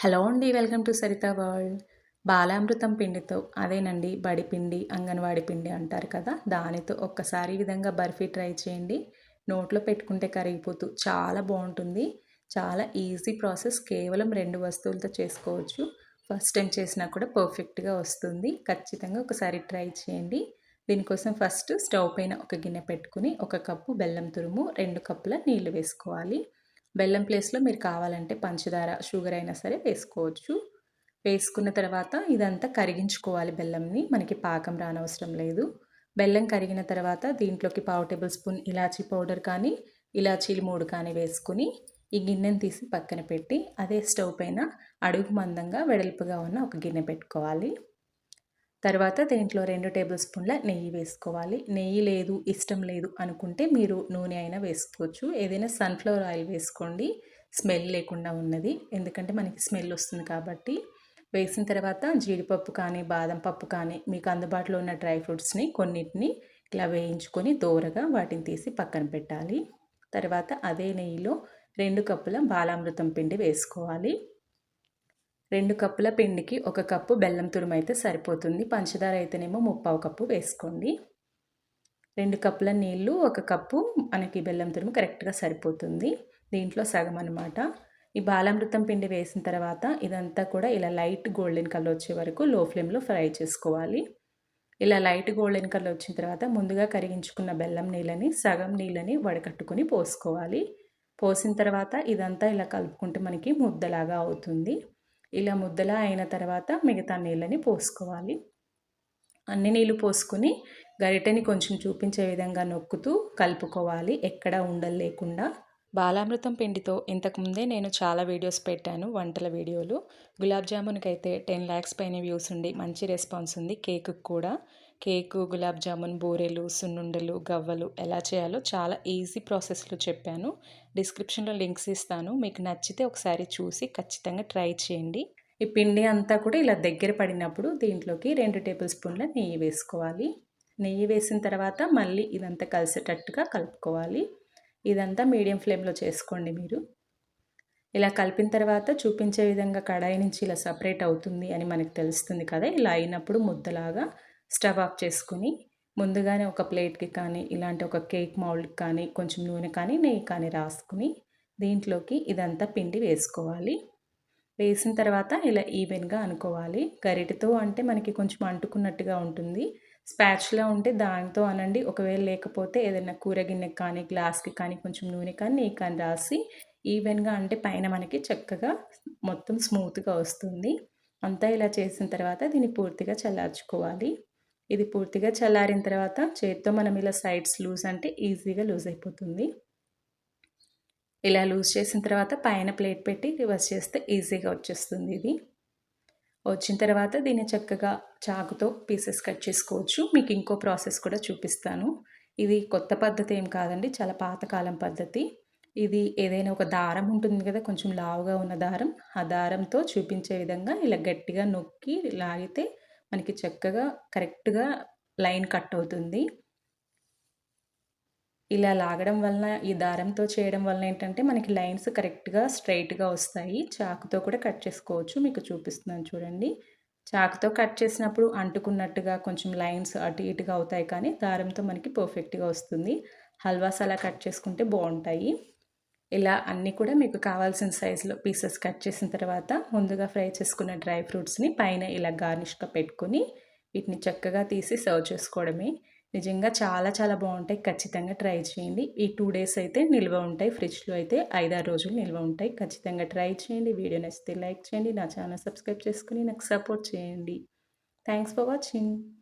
Hello అండి welcome to Saritha world. బాలామృతం పిండితో అదేనండి బడి పిండి అంగన్వాడి పిండి అంటారు కదా దానితో ఒక్కసారి విధంగా బర్ఫీ ట్రై చేయండి. నోట్లో పెట్టుకుంటే కరిగిపోతూ చాలా బాగుంటుంది. చాలా ఈజీ ప్రాసెస్ కేవలం రెండు వస్తువులతో చేసుకోవచ్చు. ఫస్ట్ టైం చేసినా కూడా పర్ఫెక్ట్గా వస్తుంది. ఖచ్చితంగా ఒకసారి ట్రై చేయండి. దీనికోసం ఫస్ట్ స్టవ్ పైన ఒక గిన్నె పెట్టుకుని ఒక కప్పు బెల్లం తురుము రెండు కప్పుల నీళ్ళు వేసుకోవాలి. బెల్లం ప్లేస్లో మీరు కావాలంటే పంచదార షుగర్ అయినా సరే వేసుకోవచ్చు. వేసుకున్న తర్వాత ఇదంతా కరిగించుకోవాలి బెల్లంని. మనకి పాకం రానవసరం లేదు. బెల్లం కరిగిన తర్వాత దీంట్లోకి పావు టేబుల్ స్పూన్ ఇలాచీ పౌడర్ కానీ ఇలాచీలు మూడు కానీ వేసుకుని ఈ గిన్నెను తీసి పక్కన పెట్టి అదే స్టవ్ పైన అడుగు మందంగా వెడల్పుగా ఉన్న ఒక గిన్నె పెట్టుకోవాలి. తర్వాత దీంట్లో రెండు టేబుల్ స్పూన్ల నెయ్యి వేసుకోవాలి. నెయ్యి లేదు ఇష్టం లేదు అనుకుంటే మీరు నూనె అయినా వేసుకోవచ్చు. ఏదైనా సన్ఫ్లవర్ ఆయిల్ వేసుకోండి. స్మెల్ లేకుండా ఉన్నది. ఎందుకంటే మనకి స్మెల్ వస్తుంది కాబట్టి. వేసిన తర్వాత జీడిపప్పు కానీ బాదం పప్పు కానీ మీకు అందుబాటులో ఉన్న డ్రై ఫ్రూట్స్ని కొన్నిటిని ఇలా వేయించుకొని దూరగా వాటిని తీసి పక్కన పెట్టాలి. తర్వాత అదే నెయ్యిలో రెండు కప్పుల బాలామృతం పిండి వేసుకోవాలి. రెండు కప్పుల పిండికి ఒక కప్పు బెల్లం తురుము అయితే సరిపోతుంది. పంచదార అయితేనేమో ముప్పావు కప్పు వేసుకోండి. రెండు కప్పుల నీళ్ళు ఒక కప్పు మనకి బెల్లం తురుము కరెక్ట్గా సరిపోతుంది. దీంట్లో సగం అనమాట ఈ బాలామృతం పిండి వేసిన తర్వాత ఇదంతా కూడా ఇలా లైట్ గోల్డెన్ కలర్ వచ్చే వరకు లో ఫ్లేమ్లో ఫ్రై చేసుకోవాలి. ఇలా లైట్ గోల్డెన్ కలర్ వచ్చిన తర్వాత ముందుగా కరిగించుకున్న బెల్లం నీళ్ళని సగం నీళ్ళని వడకట్టుకుని పోసుకోవాలి. పోసిన తర్వాత ఇదంతా ఇలా కలుపుకుంటే మనకి ముద్దలాగా అవుతుంది. ఇలా ముద్దలా అయిన తర్వాత మిగతా నీళ్ళని పోసుకోవాలి. అన్ని నీళ్ళు పోసుకొని గరిటెని కొంచెం చూపించే విధంగా నొక్కుతూ కలుపుకోవాలి. ఎక్కడ ఉండలు లేకుండా. బాలామృతం పిండితో ఇంతకుముందే నేను చాలా వీడియోస్ పెట్టాను వంటల వీడియోలు. గులాబ్ జామున్కి అయితే టెన్ ల్యాక్స్ పైన వ్యూస్ ఉండి మంచి రెస్పాన్స్ ఉంది. కేక్ కూడా. కేకు గులాబ్ జామున్ బూరెలు సున్నుండలు గవ్వలు ఎలా చేయాలో చాలా ఈజీ ప్రాసెస్లో చెప్పాను. డిస్క్రిప్షన్లో లింక్స్ ఇస్తాను. మీకు నచ్చితే ఒకసారి చూసి ఖచ్చితంగా ట్రై చేయండి. ఈ పిండి అంతా కూడా ఇలా దగ్గర పడినప్పుడు దీంట్లోకి రెండు టేబుల్ స్పూన్ల నెయ్యి వేసుకోవాలి. నెయ్యి వేసిన తర్వాత మళ్ళీ ఇదంతా కలిసేటట్టుగా కలుపుకోవాలి. ఇదంతా మీడియం ఫ్లేమ్లో చేసుకోండి మీరు. ఇలా కలిపిన తర్వాత చూపించే విధంగా కడాయి నుంచి ఇలా సపరేట్ అవుతుంది అని మనకు తెలుస్తుంది కదా ఇలా అయినప్పుడు ముద్దలాగా స్టవ్ ఆఫ్ చేసుకుని ముందుగానే ఒక ప్లేట్కి కానీ ఇలాంటి ఒక కేక్ మౌల్డ్కి కానీ కొంచెం నూనె కానీ నెయ్యి కానీ రాసుకుని దీంట్లోకి ఇదంతా పిండి వేసుకోవాలి. వేసిన తర్వాత ఇలా ఈవెన్గా అనుకోవాలి. గరిటతో అంటే మనకి కొంచెం అంటుకున్నట్టుగా ఉంటుంది. స్పాచ్లా ఉంటే దానితో అనండి. ఒకవేళ లేకపోతే ఏదైనా కూర గిన్నెకి కానీ గ్లాస్కి కానీ కొంచెం నూనె కానీ నెయ్యి కానీ రాసి ఈవెన్గా అంటే పైన మనకి చక్కగా మొత్తం స్మూత్గా వస్తుంది. అంతా ఇలా చేసిన తర్వాత దీన్ని పూర్తిగా చల్లార్చుకోవాలి. ఇది పూర్తిగా చల్లారిన తర్వాత చేతితో మనం ఇలా సైడ్స్ లూజ్ అంటే ఈజీగా లూజ్ అయిపోతుంది. ఇలా లూజ్ చేసిన తర్వాత పైన ప్లేట్ పెట్టి రివర్స్ చేస్తే ఈజీగా వచ్చేస్తుంది ఇది. వచ్చిన తర్వాత దీన్ని చక్కగా చాకుతో పీసెస్ కట్ చేసుకోవచ్చు. మీకు ఇంకో ప్రాసెస్ కూడా చూపిస్తాను. ఇది కొత్త పద్ధతి ఏం కాదండి చాలా పాతకాలం పద్ధతి. ఇది ఏదైనా ఒక దారం ఉంటుంది కదా కొంచెం లావుగా ఉన్న దారం. ఆ దారంతో చూపించే విధంగా ఇలా గట్టిగా నొక్కి లాగితే మనకి చక్కగా కరెక్ట్గా లైన్ కట్ అవుతుంది. ఇలా లాగడం వలన ఈ దారంతో చేయడం వలన ఏంటంటే మనకి లైన్స్ కరెక్ట్గా స్ట్రైట్గా వస్తాయి. చాకుతో కూడా కట్ చేసుకోవచ్చు. మీకు చూపిస్తున్నాను చూడండి. చాకుతో కట్ చేసినప్పుడు అంటుకున్నట్టుగా కొంచెం లైన్స్ అటు ఇటుగా అవుతాయి కానీ దారంతో మనకి పర్ఫెక్ట్గా వస్తుంది. హల్వాస్ అలా కట్ చేసుకుంటే బాగుంటాయి. ఇలా అన్నీ కూడా మీకు కావాల్సిన సైజులో పీసెస్ కట్ చేసిన తర్వాత ముందుగా ఫ్రై చేసుకున్న డ్రై ఫ్రూట్స్ని పైన ఇలా గార్నిష్గా పెట్టుకొని వీటిని చక్కగా తీసి సర్వ్ చేసుకోవడమే. నిజంగా చాలా చాలా బాగుంటాయి. ఖచ్చితంగా ట్రై చేయండి. ఈ టూ డేస్ అయితే నిల్వ ఉంటాయి. ఫ్రిడ్జ్లో అయితే ఐదారు రోజులు నిల్వ ఉంటాయి. ఖచ్చితంగా ట్రై చేయండి. వీడియో నచ్చితే లైక్ చేయండి. నా ఛానల్ సబ్స్క్రైబ్ చేసుకుని నాకు సపోర్ట్ చేయండి. Thanks for watching.